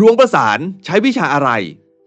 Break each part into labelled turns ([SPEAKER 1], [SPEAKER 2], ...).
[SPEAKER 1] ลวงประสานใช้วิชาอะไร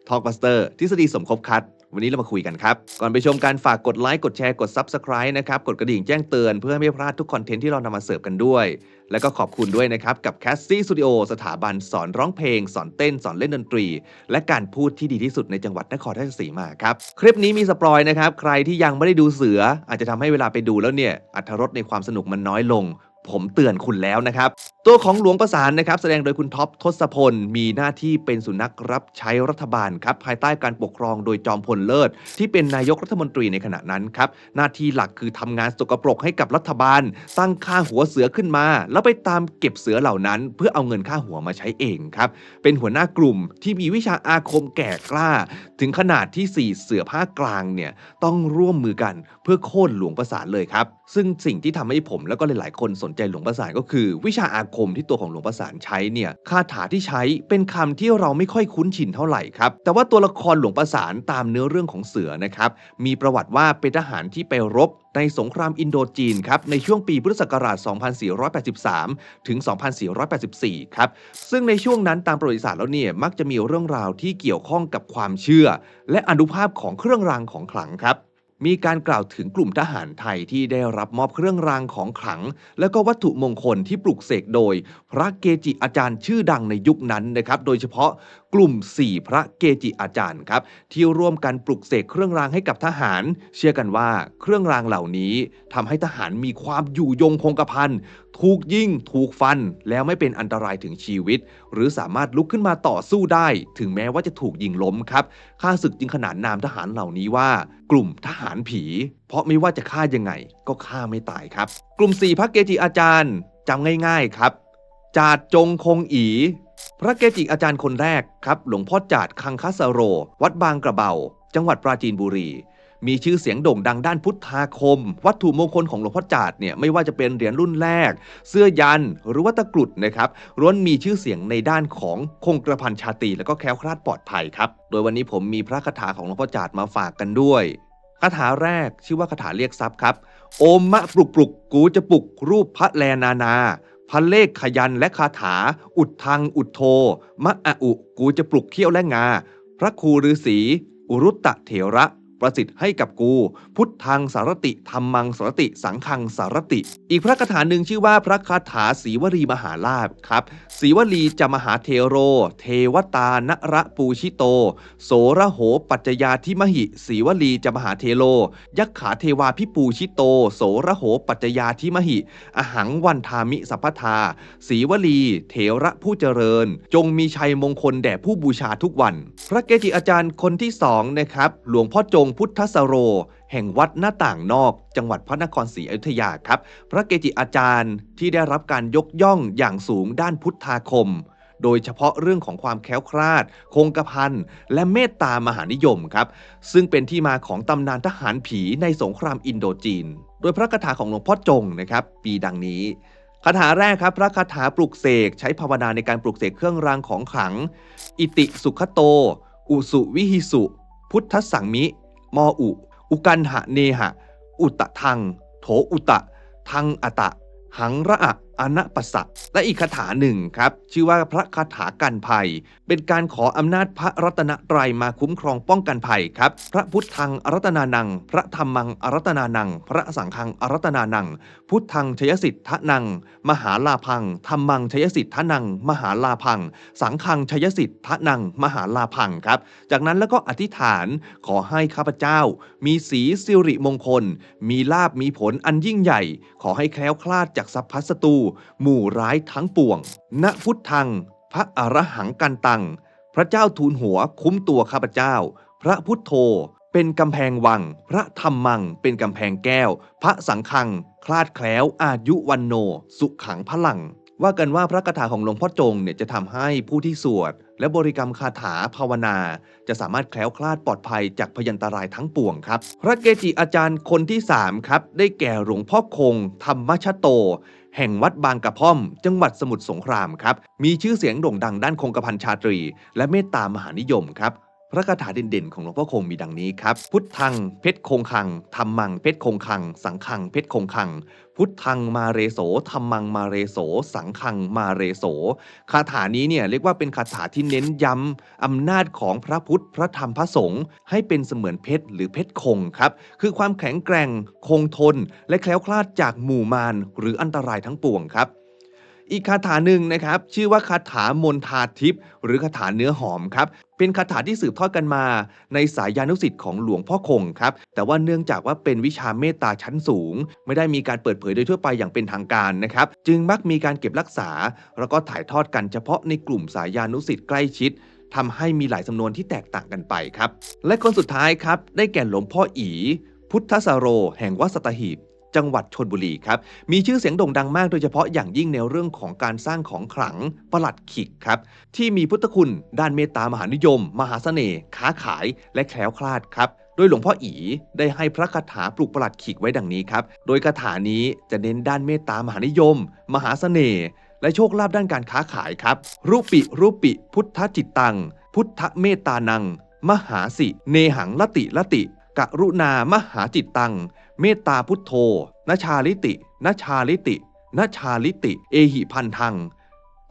[SPEAKER 1] ทอกบัสเตอร์ทฤษฎีสมคบคัดวันนี้เรามาคุยกันครับ ก่อนไปชมการฝากกดไลค์ กดแชร์ กด Subscribe นะครับ กดกระดิ่งแจ้งเตือนเพื่อไม่พลาดทุกคอนเทนต์ที่เรานำมาเสิร์ฟกันด้วย แล้วก็ขอบคุณด้วยนะครับ กับ c a s ซี่สตูดิโอสถาบันสอนร้องเพลง สอนเต้น สอนเล่นดนตรี และการพูดที่ดีที่สุดในจังหวัดนครราชสีมาครับ คลิปนี้มีสปอยนะครับ ใครที่ยังไม่ได้ดูเสือ อาจจะทำให้เวลาไปดูแล้วเนี่ยอัตรสในความสนุกมันน้อยลง ผมเตือนคุณแล้วนะครับ ตัวของหลวงประสานนะครับ แสดงโดยคุณท็อปทศพล มีหน้าที่เป็นสุนัขรับใช้รัฐบาลครับ ภายใต้การปกครองโดยจอมพลเลิศ ที่เป็นนายกรัฐมนตรีในขณะนั้นครับ หน้าที่หลักคือทำงานสกปรกให้กับรัฐบาล ตั้งค่าหัวเสือขึ้นมา แล้วไปตามเก็บเสือเหล่านั้น เพื่อเอาเงินค่าหัวมาใช้เองครับ เป็นหัวหน้ากลุ่มที่มีวิชาอาคมแก่กล้า ถึงขนาดที่สี่เสือภาคกลางเนี่ยต้องร่วมมือกันเพื่อโค่นหลวงประสานเลยครับ ซึ่งสิ่งที่ทำให้ผมแล้วก็หลายๆคนสนใจหลวงประสานก็คือ วิชาอาคมที่ตัวของหลวงประสานใช้เนี่ยคาถาที่ใช้เป็นคำที่เราไม่ค่อยคุ้นชินเท่าไหร่ครับแต่ว่าตัวละครหลวงประสานตามเนื้อเรื่องของเสือนะครับมีประวัติว่าเป็นทหารที่ไปรบในสงครามอินโดจีนครับในช่วงปีพุทธศักราช 2483 ถึง 2484 ครับ ซึ่งในช่วงนั้นตามประวัติศาสตร์แล้วเนี่ยมักจะมีเรื่องราวที่เกี่ยวข้องกับความเชื่อ และอนุภาพของเครื่องรางของขลังครับ มีการกล่าวถึงกลุ่มทหารไทยที่ได้รับมอบเครื่องรางของขลัง และก็วัตถุมงคลที่ปลุกเสกโดย พระเกจิอาจารย์ชื่อดังในยุคนั้นนะครับ โดยเฉพาะกลุ่ม 4 พระเกจิอาจารย์ครับ ที่ร่วมกันปลุกเสกเครื่องรางให้กับทหาร เชื่อกันว่าเครื่องรางเหล่านี้ทำให้ทหารมีความอยู่ยงคงกระพันถูกยิงถูกฟันแล้วไม่เป็นอันตรายถึงชีวิต หรือสามารถลุกขึ้นมาต่อสู้ได้ ถึงแม้ว่าจะถูกยิงล้มครับข้าศึกจึงขนานนามทหารเหล่านี้ว่า กลุ่มทหารผี เพราะไม่ว่าจะฆ่ายังไง ก็ฆ่าไม่ตายครับ กลุ่ม4พระเกจิอาจารย์จำง่าย ๆครับ จาดจงคงอีพระเกจิอาจารย์คนแรกครับ หลวงพ่อจาดคังคัสโร วัดบางกระเบา จังหวัดปราจีนบุรี มีชื่อเสียงโด่งดังด้านพุทธาคม วัตถุมงคลของหลวงพ่อจาดเนี่ยไม่ว่าจะเป็นเหรียญรุ่นแรก เสื้อยันหรือว่าตะกรุดนะครับล้วนมีชื่อเสียงในด้านของคงกระพันชาตรีและก็แคล้วคลาดปลอดภัยครับ โดยวันนี้ผมมีพระคาถาของหลวงพ่อจาดมาฝากกันด้วยคาถาแรกชื่อว่าคาถาเรียกทรัพย์ครับ โอมมะปลุกปลุกกูจะปลุกรูปพระแลนานาพันเลขขยันและคาถา อุดทังอุดโท มะอะอุ กูจะปลุกเขี้ยวและงา พระครูฤาษี อุรุตตะเถระ ประสิทธิ์ให้กับกู พุทธังสารติธรรมังสารติ สังฆังสารติ อีกพระคาถาหนึ่งชื่อว่าพระคาถาสีวรีมหาลาภครับสีวลีจะมหาเทโร เทวตานระปูชิโต โสระโหปัจจยาทิมหิสีวลีจะมหาเทโลยักขาเทวาพิปูชิโต โสระโหปัจจยาทิมหิ อหังวันทามิสัพพทาสีวลี เถระผู้เจริญ จงมีชัยมงคลแด่ผู้บูชาทุกวัน พระเกจิอาจารย์คนที่สองนะครับ หลวงพ่อจงพุทธสโร แห่งวัดหน้าต่างนอก จังหวัดพระนครศรีอยุธยาครับ พระเกจิอาจารย์ที่ได้รับการยกย่องอย่างสูงด้านพุทธาคม โดยเฉพาะเรื่องของความแคล้วคลาด คงกระพันและเมตตามหานิยมครับ ซึ่งเป็นที่มาของตำนานทหารผีในสงครามอินโดจีน โดยพระคาถาของหลวงพ่อจงนะครับ ปีดังนี้คาถาแรกครับ พระคาถาปลุกเสกใช้ภาวนาในการปลุกเสกเครื่องรางของขลัง อิติสุขโต อุสุวิหิสุ พุทธสังมิ มออุ อุกันหะเนหะ อุตะทัง โถอุตะ ทังอตะ หังระอะอนะปัสสะและอีกคาถาหนึ่งครับ ชื่อว่าพระคาถากันภัย เป็นการขออำนาจพระรัตนตรัยมาคุ้มครองป้องกันภัยครับ พระพุทธังอรัตนานัง พระธรรมังอรัตนานัง พระสังฆังอรัตนานัง พุทธังชยสิทธนัง มหาลาพังธรรมังชยสิทธนัง มหาลาพัง สังฆังชยสิทธนัง มหาลาพังครับ จากนั้นแล้วก็อธิษฐานขอให้ข้าพเจ้า มีสีสิริมงคล มีลาบมีผลอันยิ่งใหญ่ ขอให้แคล้วคลาดจากสัพพัสตูหมู่ร้ายทั้งปวง ณพุทธัง พระอรหังกันตัง พระเจ้าทูลหัวคุ้มตัวข้าพเจ้า พระพุทโธ เป็นกำแพงวัง พระธรรมัง เป็นกำแพงแก้ว พระสังฆัง คลาดแคล้วอายุวันโน สุขังพลัง ว่ากันว่าพระคาถาของหลวงพ่อจงเนี่ยจะทำให้ผู้ที่สวด และบริกรรมคาถาภาวนา จะสามารถแคล้วคลาดปลอดภัยจากพยันตรายทั้งปวงครับ พระเกจิอาจารย์คนที่ 3 ครับ ได้แก่หลวงพ่อคง ธรรมชโต แห่งวัดบางกระพ่อม จังหวัดสมุทรสงครามครับ มีชื่อเสียงโด่งดังด้านคงกระพันชาตรี และเมตตามหานิยมครับ พระคาถาเด่นๆ ของหลวงพ่อคงมีดังนี้ครับ พุทธังเพชรคงคังธรรมังเพชรคงคัง สังคังเพชรคงคัง พุทธังมาเรโสธรรมังมาเรโส สังคังมาเรโส คาถานี้เนี่ยเรียกว่าเป็นคาถาที่เน้นย้ำอำนาจของพระพุทธพระธรรมพระสงฆ์ให้เป็นเสมือนเพชรหรือเพชรคงครับ คือความแข็งแกร่งคงทน และแคล้วคลาดจากหมู่มารหรืออันตรายทั้งปวงครับ อีกคาถาหนึ่งนะครับ ชื่อว่าคาถามนทาทิพย์หรือคาถาเนื้อหอมครับ เป็นคาถาที่สืบทอดกันมา ในสายานุสิทธิ์ของหลวงพ่อคงครับ แต่ว่าเนื่องจากว่าเป็นวิชาเมตตาชั้นสูง ไม่ได้มีการเปิดเผยโดยทั่วไปอย่างเป็นทางการนะครับ จึงมักมีการเก็บรักษา แล้วก็ถ่ายทอดกันเฉพาะในกลุ่มสายานุสิทธิ์ใกล้ชิดทำให้มีหลายจำนวนที่แตกต่างกันไปครับ และคนสุดท้ายครับ ได้แก่หลวงพ่ออี พุทธสโร แห่งวัดสตหีบ จังหวัดชนบุรีครับ มีชื่อเสียงโด่งดังมากโดยเฉพาะอย่างยิ่งในเรื่องของการสร้างของขลังประหลัดขิกครับ ที่มีพุทธคุณ ด้านเมตตามหานิยม มหาเสน่ห์ค้าขายและแคล้วคลาดครับโดยหลวงพ่ออีได้ให้พระคาถาปลุกประหลัดขิกไว้ดังนี้ครับ โดยคาถานี้จะเน้นด้านเมตตามหานิยม มหาเสน่ห์และโชคลาภด้านการค้าขายครับ รูปิรูปิ พุทธจิตตัง พุทธเมตตานัง มหาสิ เนหังลติลติกรุณามหาจิตตัง เมตตาพุทโธนชาลิตินชาลิตินชาลิติ เอหิพันธัง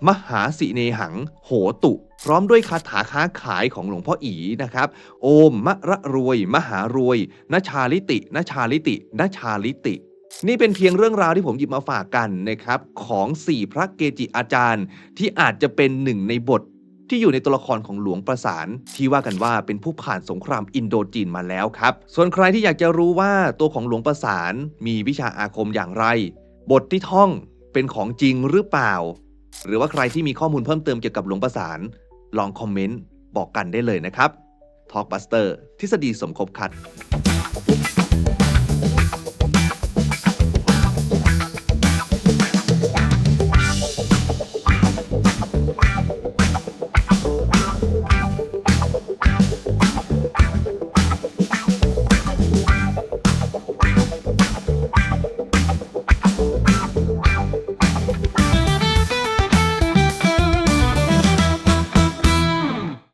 [SPEAKER 1] มหาสิเนหัง โหตุ พร้อมด้วยคาถาค้าขายของหลวงพ่ออีนะครับ โอมมะระรวย มหารวยนชาลิตินชาลิตินชาลิตินี่เป็นเพียงเรื่องราวที่ผมหยิบมาฝากกันนะครับ ของ 4 พระเกจิอาจารย์ที่อาจจะเป็นหนึ่งในบท ที่อยู่ในตัวละครของหลวงประสาน ที่ว่ากันว่าเป็นผู้ผ่านสงครามอินโดจีนมาแล้วครับ ส่วนใครที่อยากจะรู้ว่าตัวของหลวงประสานมีวิชาอาคมอย่างไร บทที่ท่องเป็นของจริงหรือเปล่า หรือว่าใครที่มีข้อมูลเพิ่มเติมเกี่ยวกับหลวงประสาน ลองคอมเมนต์บอกกันได้เลยนะครับ Talkbuster ทฤษฎีสมคบคัด